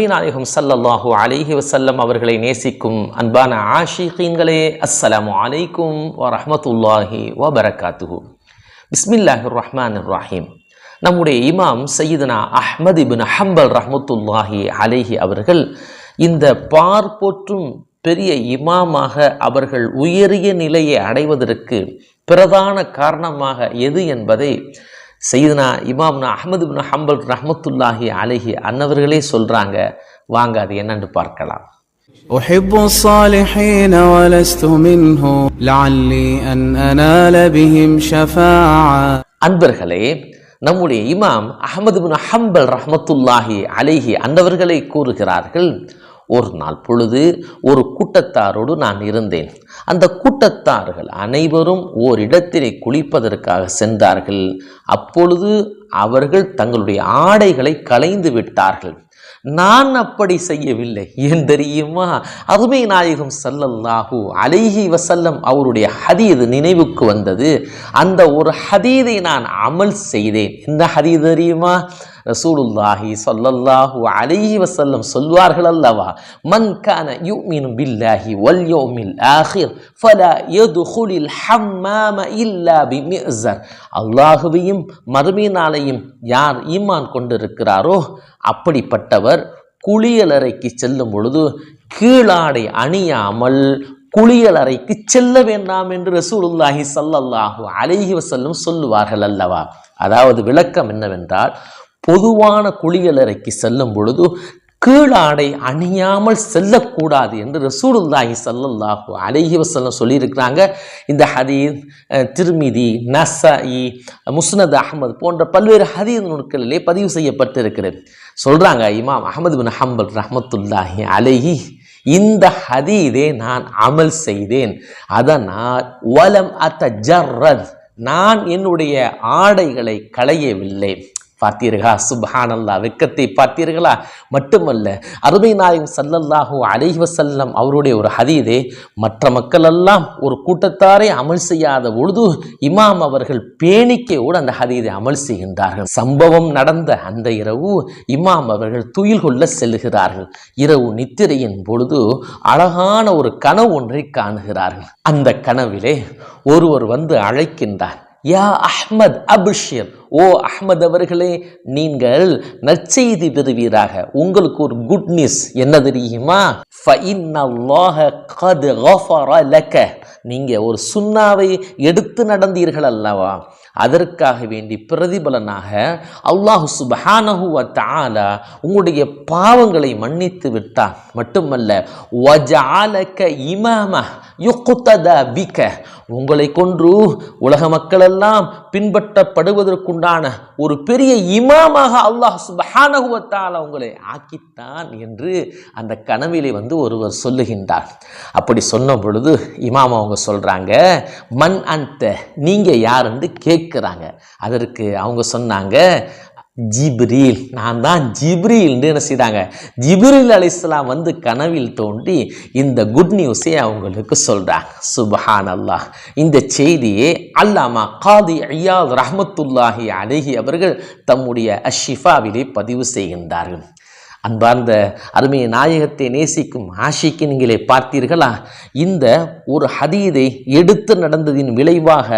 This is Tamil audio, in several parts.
அருமை சல்லல்லாஹூ அலிஹி வசல்லம் அவர்களை நேசிக்கும் அன்பான ஆஷிகீன்களே அஸ்ஸலாமு அலைக்கும் வரஹ்மத்துல்லாஹி வபரகாத்துஹு. பிஸ்மில்லாஹிர் ரஹ்மான் ரஹீம் நம்முடைய இமாம் சையதுனா அஹ்மது இபின் ஹம்பல் ரஹமத்துல்லாஹி அலைஹி அவர்கள் இந்த பார்ப்போற்றும் பெரிய இமாமாக அவர்கள் உயரிய நிலையை அடைவதற்கு பிரதான காரணமாக எது என்பதை செய்தனா இமாம்னா அஹமது பின் ஹம்பல் ரஹமத்துல்லாஹி அலைஹி அன்னவர்களே சொல்றாங்க வாங்க அது என்னன்னு பார்க்கலாம் أحب الصالحين ولست منه لعلي أن أنال بهم شفاعة அன்பர்களே நம்முடைய இமாம் அஹமது பின் ஹம்பல் ரஹமத்துல்லாஹி அலைஹி அன்னவர்களை கூறுகிறார்கள் ஒரு நாள் பொழுது ஒரு கூட்டத்தாரோடு நான் இருந்தேன். அந்த கூட்டத்தார்கள் அனைவரும் ஓரிடத்திலே குளிப்பதற்காக சென்றார்கள். அப்பொழுது அவர்கள் தங்களுடைய ஆடைகளை களைந்து விட்டார்கள். நான் அப்படி செய்யவில்லை. ஏன் தெரியுமா? அருமை நாயகம் சல்லல்லாஹூ அலைஹி வசல்லம் அவருடைய ஹதீது நினைவுக்கு வந்தது. அந்த ஒரு ஹதீதை நான் அமல் செய்தேன். இந்த ஹதீது தெரியுமா? ரசூலுல்லாஹி சொல்லல்லாஹு அலைஹி வசல்லம் சொல்வார்கள் அல்லவா? மன் கான யுமினு பில்லாஹி வல் யௌமில் ஆஹிர் ஃபலா யதுகுலில் ஹம்மாம இல்லா பிமிஸர் அல்லாஹுவையும் மறுமை நாளையும் யார் ஈமான் கொண்டிருக்கிறாரோ அப்படிப்பட்டவர் குளியலறைக்கு செல்லும் பொழுது கீழாடை அணியாமல் குளியலறைக்கு செல்ல வேண்டாம் என்று ரசூலுல்லாஹி சல்லல்லாஹு அலைஹி வசல்லும் சொல்லுவார்கள் அல்லவா? அதாவது விளக்கம் என்னவென்றால் பொதுவான குளியலறைக்கு செல்லும் பொழுது கீழாடை அணியாமல் செல்லக்கூடாது என்று ரசூலுல்லாஹி சல்லல்லாஹு அலைஹி வசல்லம் சொல்லியிருக்கிறாங்க. இந்த ஹதீத் திருமிதி நசஇ முஸ்னத் அஹமது போன்ற பல்வேறு ஹதீத் நூல்களிலே பதிவு செய்யப்பட்டிருக்கிறது. சொல்கிறாங்க இமாம் அஹமது பின் ஹம்பல் ரஹமத்துல்லாஹி அலைஹி இந்த ஹதீதை நான் அமல் செய்தேன். அதனால் வலம் அத்த ஜர்ரத் நான் என்னுடைய ஆடைகளை களையவில்லை. பார்த்தீர்களா? சுபஹானல்லா வெக்கத்தை பார்த்தீர்களா? மட்டுமல்ல அருமை நாயகம் சல்லல்லாஹூ அலைஹி வசல்லம் அவருடைய ஒரு ஹதீதே மற்ற மக்களெல்லாம் ஒரு கூட்டத்தாரை அமல் செய்யாத பொழுது இமாம் அவர்கள் பேணிக்கையோடு அந்த ஹதீதை அமல் செய்கின்றார்கள். சம்பவம் நடந்த அந்த இரவு இமாம் அவர்கள் துயில் கொள்ள செல்லுகிறார்கள். இரவு நித்திரையின் பொழுது அழகான ஒரு கனவு ஒன்றை காணுகிறார்கள். அந்த கனவிலே ஒருவர் வந்து அழைக்கின்றார் யா அஹ்மத் அபிஷியர் ஓ அஹ்மத் அவர்களே நீங்கள் நற்செய்தி பெறுவீராக. உங்களுக்கு ஒரு குட் நியூஸ் என்ன தெரியுமா? நீங்க ஒரு சுண்ணாவை எடுத்து நடந்தீர்கள் அல்லவா? அதற்காக வேண்டி பிரதிபலனாக அல்லாஹு சுபஹானஹுவ தாலா உங்களுடைய பாவங்களை மன்னித்து விட்டார் மட்டுமல்ல வஜாலக்க இமாம யுக்குத்தத பிக்க உங்களை கொன்று உலக மக்களெல்லாம் பின்பற்றப்படுவதற்கு உண்டான ஒரு பெரிய இமாமாக அல்லாஹ் சுபஹானகுவத்தால் அவங்களை உங்களை ஆக்கித்தான் என்று அந்த கனவிலே வந்து ஒருவர் சொல்லுகின்றார். அப்படி சொன்ன பொழுது இமாம் அவங்க சொல்கிறாங்க மன் அந்த நீங்கள் யாருன்னு கேட்குறாங்க. அதற்கு அவங்க சொன்னாங்க ஜிப்ரீல். நான் தான் ஜிப்ரீல்னு என்ன செய்தாங்க? ஜிப்ரீல் அலிஸ்லாம் வந்து கனவில் தோன்றி இந்த குட் நியூஸை அவங்களுக்கு சொல்கிறாங்க சுபஹான் அல்லாஹ் இந்த செய்தியை அல்லாமா காதி ஐயா ரஹமத்துல்லாஹி அலைஹி அவர்கள் தம்முடைய அஷிஃபாவிலே பதிவு செய்கின்றார்கள். அன்பார்ந்த அருமைய நாயகத்தை நேசிக்கும் ஆஷிக்கு நீங்களே பார்த்தீர்களா? இந்த ஒரு ஹதீதை எடுத்து நடந்ததின் விளைவாக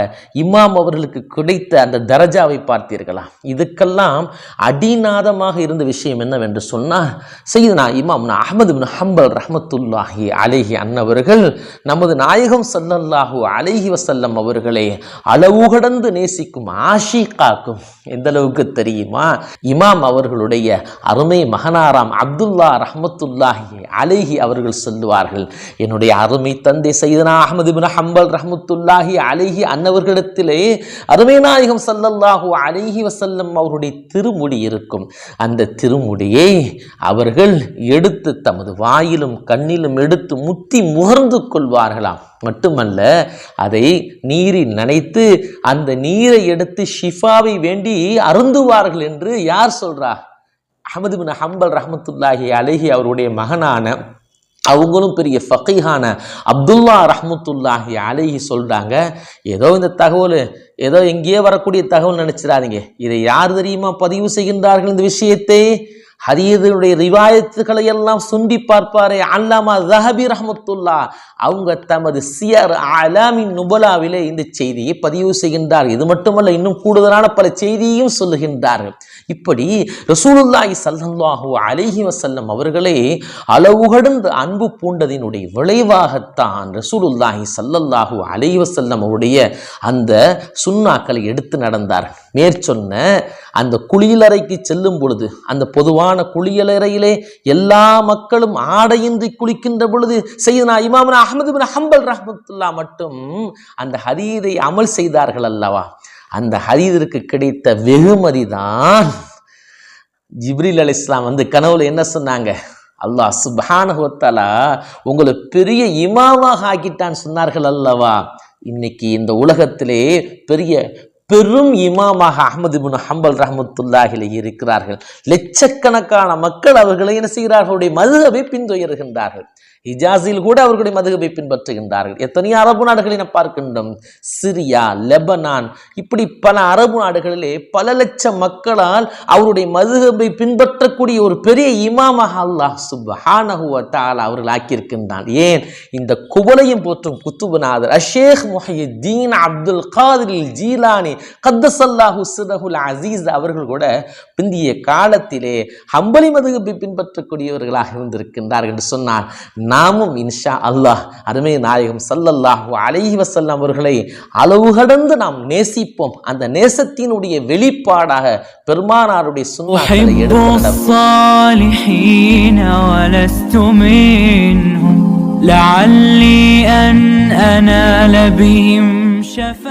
இமாம் அவர்களுக்கு கிடைத்த அந்த தரஜாவை பார்த்தீர்களா? இதுக்கெல்லாம் அடிநாதமாக இருந்த விஷயம் என்னவென்று சொன்னால் செய்தனா இமாம் அஹமது பின் ஹம்பல் ரஹமத்துல்லாஹி அலேஹி அன்னவர்கள் நமது நாயகம் ஸல்லல்லாஹு அலேஹி வசல்லம் அவர்களை அளவு கடந்து நேசிக்கும் ஆஷிகாக்கும். எந்த அளவுக்கு தெரியுமா? இமாம் அவர்களுடைய அருமை மகனாராம் அப்துல்லா ரஹமத்துல்லாஹி அலைஹி அவர்கள் சொல்லுவார்கள் என்னுடைய அருமை தந்தை சைதனா அஹமது பின் ஹம்பல் ரஹமத்துல்லாஹி அலைஹி அன்னவர்களிடத்திலே அருமை நாயகம் ஸல்லல்லாஹு அலைஹி வசல்லம் அவருடைய திருமுடி இருக்கும். அந்த திருமுடியை அவர்கள் எடுத்து தமது வாயிலும் கண்ணிலும் எடுத்து முத்தி முகர்ந்து கொள்வார்களாம். மட்டுமல்ல அதை நீரில் நனைத்து அந்த நீரை எடுத்து ஷிஃபாவை வேண்டி அருந்துவார்கள் என்று யார் சொல்றா? அஹமது பின் ஹம்பல் ரஹமத்துல்லாஹி அலஹி அவருடைய மகனான அவங்களும் பெரிய ஃபக்கீஹான அப்துல்லா ரஹமத்துல்லாஹி அலைஹி சொல்கிறாங்க ஏதோ இந்த தகவல் ஏதோ எங்கேயோ வரக்கூடிய தகவல் நினச்சிடாதீங்க. இதை யார் தெரியுமா பதிவு செய்கின்றார்கள் இந்த விஷயத்தை? ஹதீதுடைய ரிவாயத்துகளை எல்லாம் சுண்டி பார்ப்பாரே அல்லாமா ஜஹபி ரஹமத்துல்லா. அவங்க தமது சியர் அலாமின் நுபலாவிலே இந்த செய்தியை பதிவு செய்கின்றார். இது மட்டுமல்ல இன்னும் கூடுதலான பல செய்தியையும் சொல்லுகின்றார்கள். இப்படி ரசூலுல்லாஹி ஸல்லல்லாஹு அலிஹி வசல்லம் அவர்களே அளவுகடந்து அன்பு பூண்டதினுடைய விளைவாகத்தான் ரசூலுல்லாஹி ஸல்லல்லாஹு அலிஹி வசல்லம் அவருடைய அந்த சுண்ணாக்களை எடுத்து நடந்தார் மேற்சொன்ன அந்த குளியலறைக்கு செல்லும் பொழுது அந்த பொதுவான குளியலறையிலே எல்லா மக்களும் ஆடையின்றி குளிக்கின்ற பொழுது செய்தனா இமாமனா அஹமது பின் ஹம்பல் ரஹமத்துல்லா மட்டும் அந்த ஹரீதை அமல் செய்தார்கள் அல்லவா? அந்த ஹரீதருக்கு கிடைத்த வெகுமதி தான் ஜிப்ரில் அலி இஸ்லாம் வந்து கனவுல என்ன சொன்னாங்க? அல்லாஹ் சுபானஹுவத்தாலா உங்களை பெரிய இமாவாக ஆக்கிட்டான்னு சொன்னார்கள் அல்லவா? இன்னைக்கு இந்த உலகத்திலே பெரிய பெரும் இமாமாக அஹமது பின் ஹம்பல் ரஹமத்துல்லாஹிலே இருக்கிறார்கள். லட்சக்கணக்கான மக்கள் அவர்களை என்ன செய்கிறார்கள்? அவருடைய மதுகபை பின்துயருகின்றார்கள் ஹிஜாஸில் கூட அவர்களுடைய மதுகபை பின்பற்றுகின்றார்கள். எத்தனையோ அரபு நாடுகளை நாம் பார்க்கின்றோம். சிரியா லெபனான் இப்படி பல அரபு நாடுகளிலே பல லட்சம் மக்களால் அவருடைய மதுகபை பின்பற்றக்கூடிய ஒரு பெரிய இமாமாக அல்லாஹ் சுப்ஹானஹு வ அவர்கள் ஆக்கியிருக்கின்றான். ஏன்? இந்த குவலையும் போற்றும் குத்துபுநாதர் அஷேக் முஹியுத்தீன் அப்துல் காதில் ஜீலானி கத்தசல்லாஹு சிரஹுல் அசீஸ் அவர்கள் கூட பிந்திய காலத்திலே ஹம்பலி மதுகபை பின்பற்றக்கூடியவர்களாக இருந்திருக்கின்றார்கள் என்று சொன்னார் நாமும் இன்ஷா அல்லாஹ் அருமை நாயகம் ஸல்லல்லாஹு அலைஹி வஸல்லம் அவர்களை அளவு கடந்து நாம் நேசிப்போம் அந்த நேசத்தினுடைய வெளிப்பாடாக பெருமானாருடைய சுன்னாக்களை أحب எடுத்து நடப்போம். الصالحين ولست منهم لعلي أن أنال بهم شفاعة